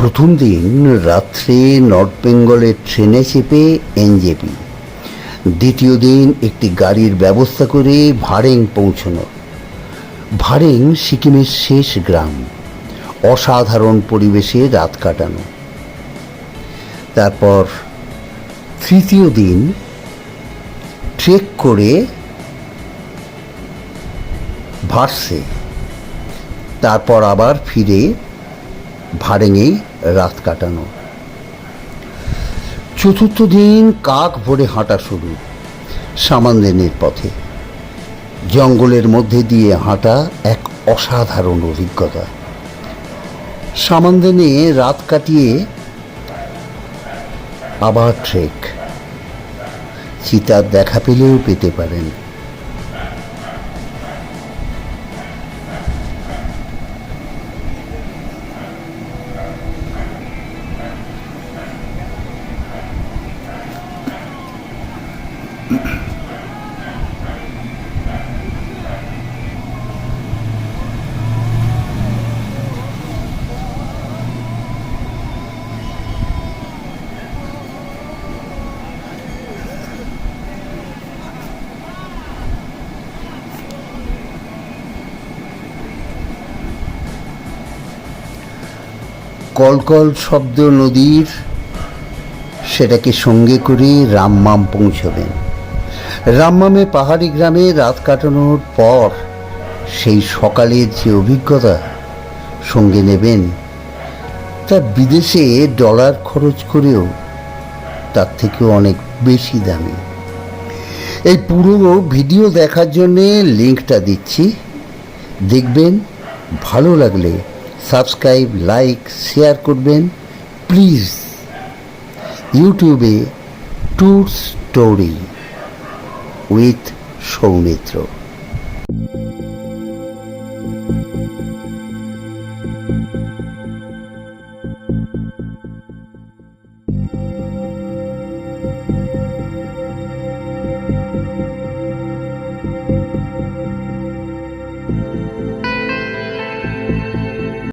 প্রথম দিন রাত্রে নর্থ বেঙ্গলের ট্রেনে চেপে এনজেপি। দ্বিতীয় দিন একটি গাড়ির ব্যবস্থা করে ভারেং পৌঁছনো। ভারেং সিকিমের শেষ গ্রাম। অসাধারণ পরিবেশে রাত কাটানো। তারপর তৃতীয় দিন ট্রেক করে ভার্সে। তারপর আবার ফিরে ভারেঙেই রাত কাটানো। চতুর্থ দিন কাক ভরে হাঁটা শুরু সামানদেনের পথে জঙ্গলের মধ্যে দিয়ে হাঁটা এক অসাধারণ অভিজ্ঞতা। সামানদেনে রাত কাটিয়ে আবার ট্রেক চিতার দেখা পেলেও পেতে পারেন। কলকল শব্দ নদীর সেটাকে সঙ্গে করে রামমাম পৌঁছবেন। রামমামে পাহাড়ি গ্রামে রাত কাটানোর পর সেই সকালের যে অভিজ্ঞতা সঙ্গে নেবেন, তা বিদেশে ডলার খরচ করেও তার থেকেও অনেক বেশি দামি। এই পুরো ভিডিও দেখার জন্যে লিঙ্কটা দিচ্ছি। দেখবেন, ভালো লাগলে সাবস্ক্রাইব, লাইক, শেয়ার করবেন। প্লিজ, ইউটিউবে ট্যুর স্টোরি। উইথ সৌমিত্র।